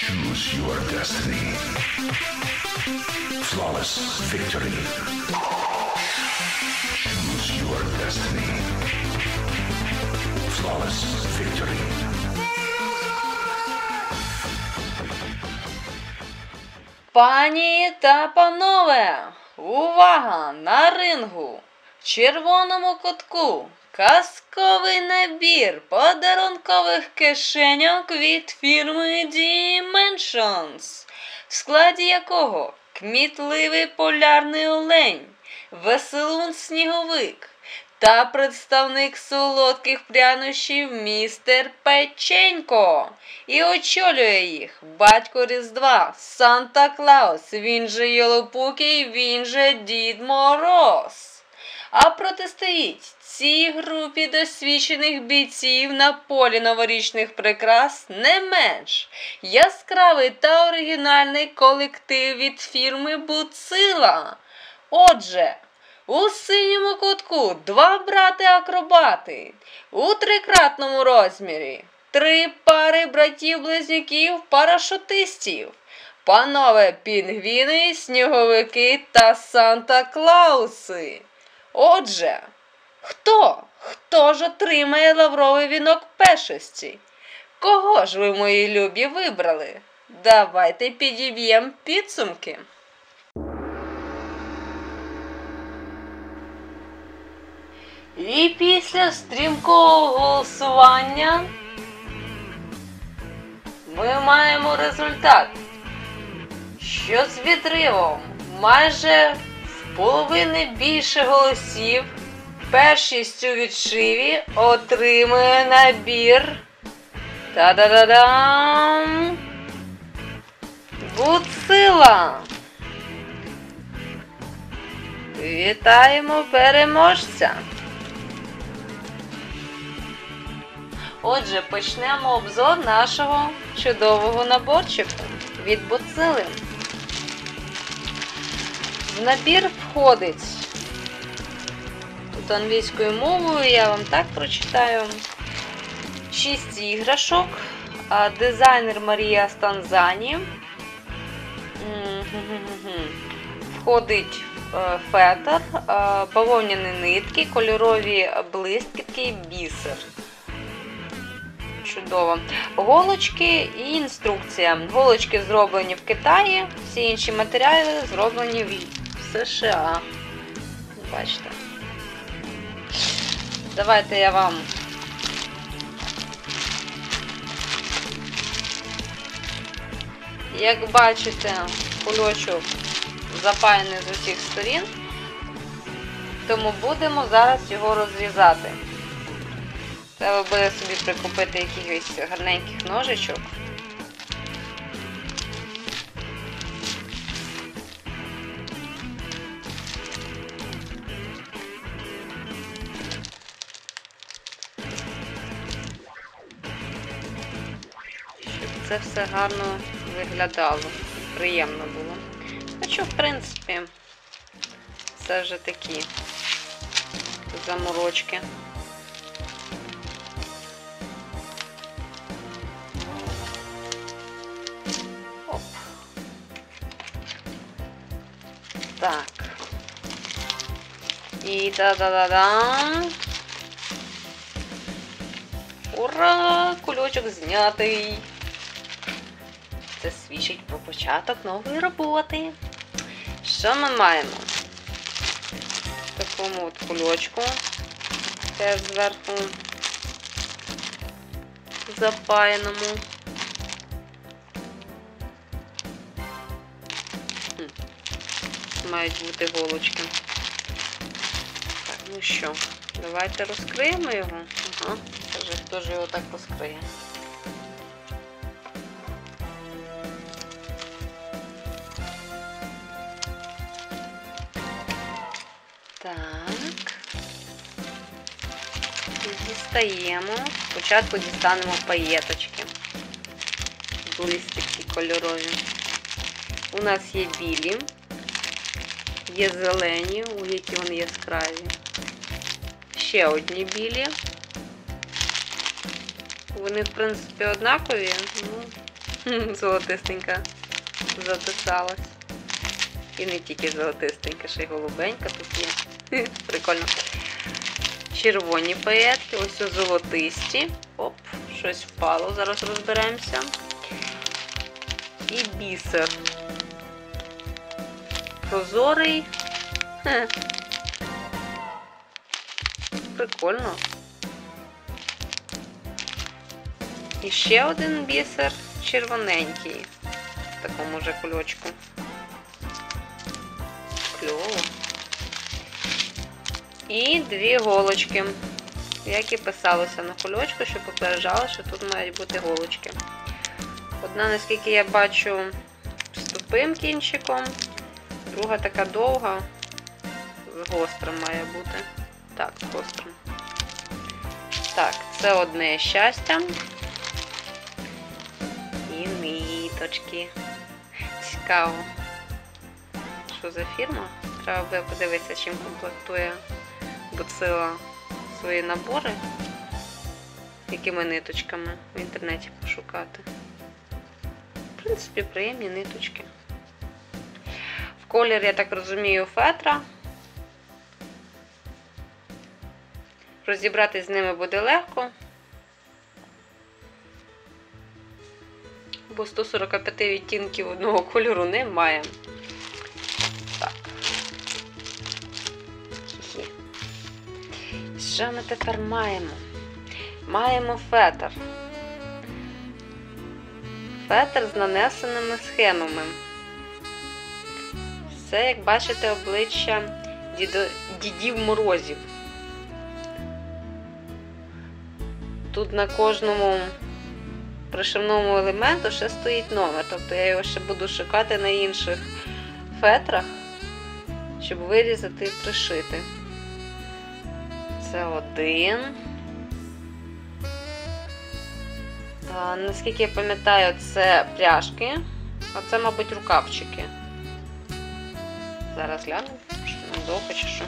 Choose your destiny. Flawless victory. Choose your destiny. Flawless victory. Пані та панове, увага на рингу! В червоному кутку казковий набір подарункових кишеньок від фірми Dimensions, в складі якого кмітливий полярний олень, веселун сніговик та представник солодких прянощів містер Печенько. І очолює їх батько Різдва, Санта Клаус, він же Йолопукий, він же Дід Мороз. А протистоїть цій групі досвідчених бійців на полі новорічних прикрас не менш яскравий та оригінальний колектив від фірми Буцила. Отже, у синьому кутку два брати-акробати у трикратному розмірі, три пари братів-близнюків парашутистів, панове пінгвіни, сніговики та Санта-Клауси. Отже, хто? Хто ж отримає лавровий вінок першості? Кого ж ви, мої любі, вибрали? Давайте підіб'ємо підсумки. І після стрімкого голосування ми маємо результат, що з відривом майже половини більше голосів першість у відшиві отримує набір. Та-да-да-дам! Буцила! Вітаємо переможця! Отже, почнемо обзор нашого чудового наборчику від Буцили. В набір входить тут англійською мовою, я вам так прочитаю. 6 іграшок, дизайнер Марія Станзані. Входить е, фетр, е, бавовняні нитки, кольорові блискітки і бісер. Чудово. Голочки і інструкція. Голочки зроблені в Китаї, всі інші матеріали зроблені в США. Бачите. Давайте я вам Як бачите, кульочок запаяний з усіх сторін, тому будемо зараз його розрізати. Треба буде собі прикупити якихось гарненьких ножичок. Це все гарно виглядало, приємно було. Хоча, в принципі, це вже такі заморочки. Оп. Так. І та-да-да-дам. Ура! Кульочок знятий. Це свідчить про початок нової роботи. Що ми маємо? В такому от кульочку. Теж зверху запаяному. Мають бути голочки. Так, ну що, давайте розкриємо його. Ага, хто ж його так розкриє. Дістаємо. Спочатку дістанемо паєточки. Листики кольорові. У нас є білі, є зелені, у які вони яскраві. Ще одні білі. Вони, в принципі, однакові. Ну, Золотистенька затисалась. І не тільки золотистенька, ще й голубенька тут є. Прикольно. Червоні паєтки, ось ось золотисті. Оп, щось впало, зараз розберемося. І бісер. Прозорий. Прикольно. І ще один бісер червоненький. В такому же кульочку. І дві голочки. Як і писалося на кульочку, що попереджало, що тут мають бути голочки. Одна, наскільки я бачу, з тупим кінчиком, друга така довга, з гострим має бути. Так, з гострим. Так, це одне щастя. І ниточки. Цікаво. Що за фірма? Треба буде подивитися, чим комплектує Боцила свої набори. Якими ниточками в інтернеті пошукати. В принципі, приємні ниточки. В колір, я так розумію, фетра. Розібратись з ними буде легко. Бо 145 відтінків одного кольору немає. Що ми тепер маємо? Маємо фетр. Фетр з нанесеними схемами. Це, як бачите, обличчя дідо... дідів морозів. Тут на кожному пришивному елементу ще стоїть номер. Тобто я його ще буду шукати на інших фетрах, щоб вирізати і пришити. Це один. Наскільки я пам'ятаю, це пряжки, а це, мабуть, рукавчики. Зараз гляну, що не довго чи що.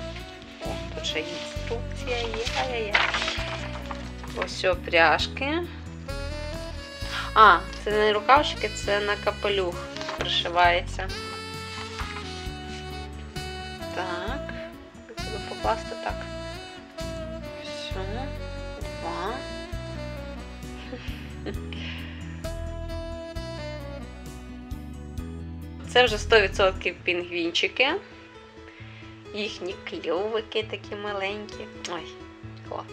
О, тут ще інструкція є. Ай-яй-яй. Ось о, пряжки. А, це не рукавчики, це на капелюх пришивається. Так. Як покласти так. Все. Два. Це вже 100% пінгвінчики. Їхні кльовики такі маленькі. Ой, клас.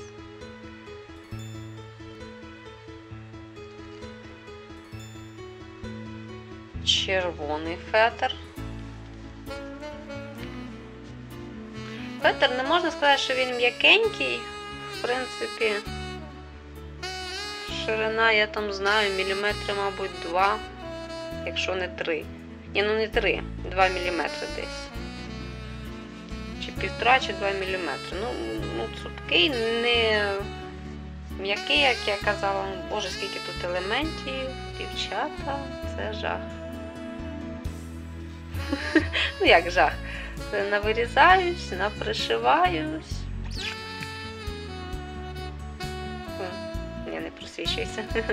червоний фетр. Фетр не можна сказати, що він м'якенький. В принципі, ширина, я там знаю, міліметри, мабуть, 2, якщо не 3. Ні, ну не 3, 2 міліметри десь. Чи півтора, чи 2 міліметри. Ну, ну цупкий, не м'який, як я казала. Боже, скільки тут елементів, дівчата, це жах. Ну як жах? Навирізаюсь, напришиваюсь. Я не просвічуюся.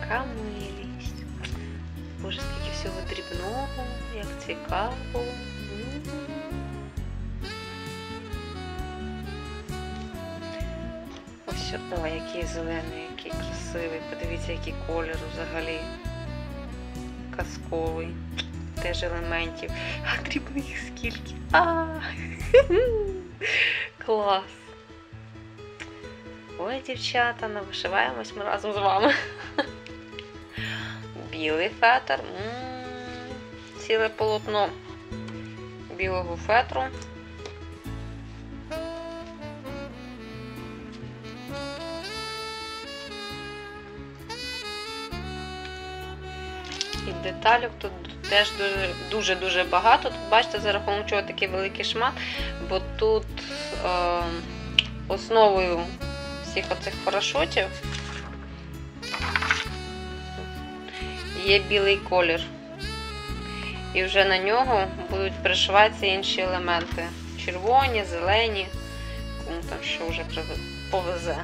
Яка милість. Боже, скільки всього дрібного, як цікаво. Ось, о, який зелений, який красивий. Подивіться, який колір взагалі казковий. Теж елементів. А дрібних скільки. А! Клас. Ой, дівчата, навишиваємось ми разом з вами. Білий фетр. Ціле полотно білого фетру. І деталюк тут теж дуже-дуже багато. Тут бачите, за рахунок чого такий великий шмат, бо тут основою всіх оцих парашутів є білий колір. І вже на нього будуть пришиватися інші елементи. Червоні, зелені, кому там що вже повезе.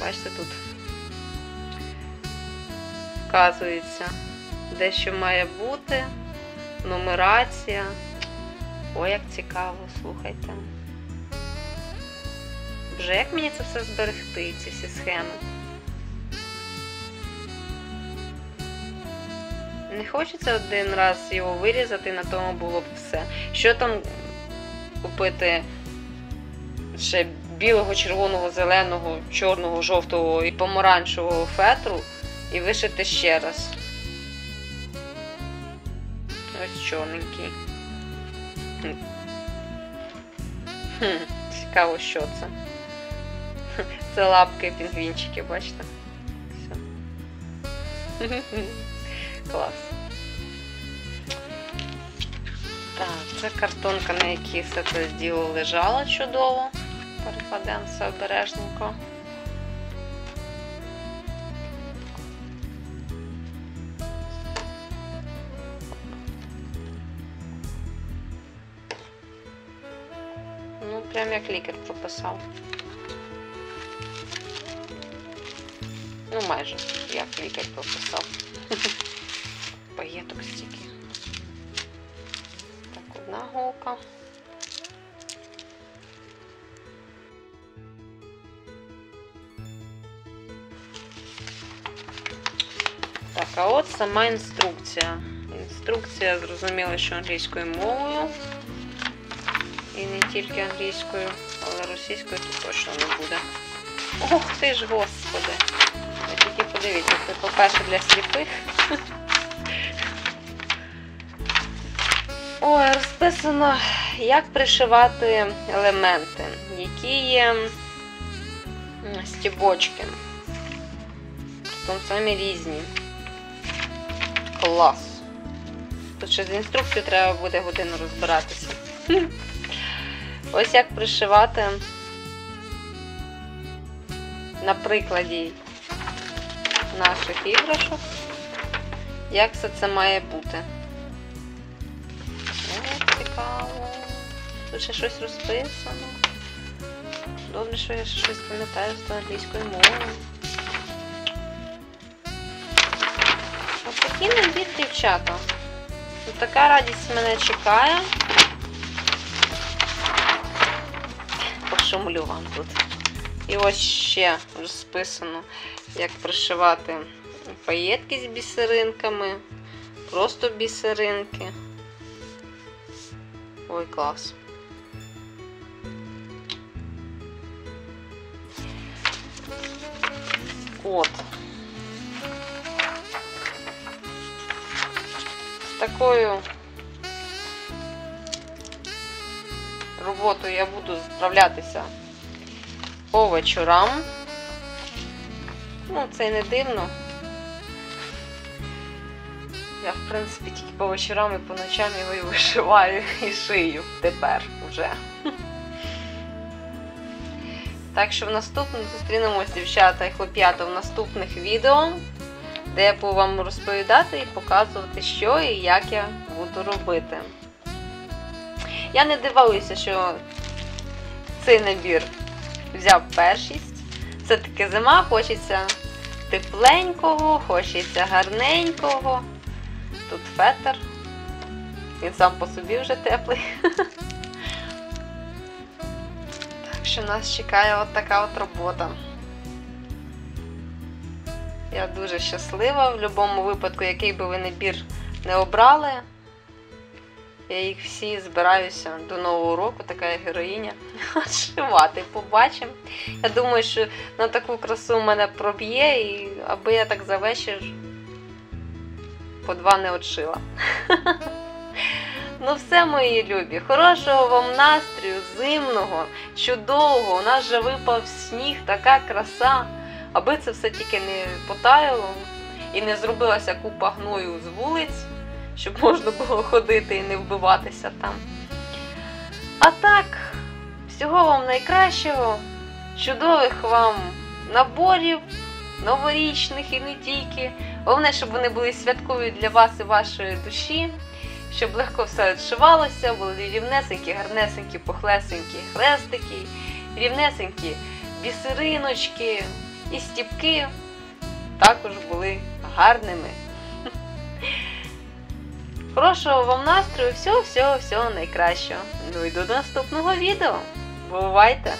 Бачите, тут вказується, де що має бути, нумерація. Ой, як цікаво, слухайте. Вже як мені це все зберегти, ці всі схеми? Не хочеться один раз його вирізати, на тому було б все. Що там купити ще білого, червоного, зеленого, чорного, жовтого і помаранчевого фетру і вишити ще раз. Ось чорненький. Хм. Цікаво, що це. Це лапки пінгвінчики, бачите? Все. Клас. Так, це картонка, на якій все це діло лежало чудово. Перекладемо все обережненько. Ну, прям як лікар прописав. Ну, майже як лікар прописав. Паєток стільки. Так, одна голка. Так, а от сама інструкція. Інструкція зрозуміла, що англійською мовою. І не тільки англійською, але російською тут точно не буде. Ох ти ж, господи! Подивіться, це по-перше для сліпих. Ой, розписано, як пришивати елементи, які є стібочки. Там самі різні. Клас. Тут ще з інструкцією треба буде годину розбиратися. Ось як пришивати на прикладі наших іграшок, як все це має бути. О, цікаво. Тут ще щось розписано. Добре, що я ще щось пам'ятаю з англійської мови. Ось такий набір, дівчата. Ось така радість мене чекає. Пошумлю вам тут. І ось ще розписано, як пришивати паєтки з бісеринками, просто бісеринки. Ой, клас. От. З такою роботою я буду справлятися по вечорам. Ну, це й не дивно. Я, в принципі, тільки по вечорам і по ночам його і вишиваю і шию тепер уже. Так що в наступному зустрінемось, дівчата і хлоп'ята, в наступних відео, де я буду вам розповідати і показувати, що і як я буду робити. Я не дивуюся, що цей набір взяв першість. Все-таки зима, хочеться тепленького, хочеться гарненького. Тут фетр. Він сам по собі вже теплий. Так що нас чекає от така от робота. Я дуже щаслива в будь-якому випадку, який би ви набір не обрали. Я їх всі збираюся до нового року, така героїня. Шивати, побачимо. Я думаю, що на таку красу мене проб'є, і аби я так за вечір по два не отшила. Ну все, мої любі, хорошого вам настрою, зимного, чудового. У нас вже випав сніг, така краса. Аби це все тільки не потаяло і не зробилася купа гною з вулиць, щоб можна було ходити і не вбиватися там. А так, всього вам найкращого, чудових вам наборів, новорічних і не тільки. Головне, щоб вони були святкові для вас і вашої душі, щоб легко все відшивалося, були рівнесенькі, гарнесенькі, похлесенькі хрестики, рівнесенькі бісериночки, І стіпки також були гарними. Хорошого вам настрою, всього, всього, всього найкращого. Ну і до наступного відео. Бувайте!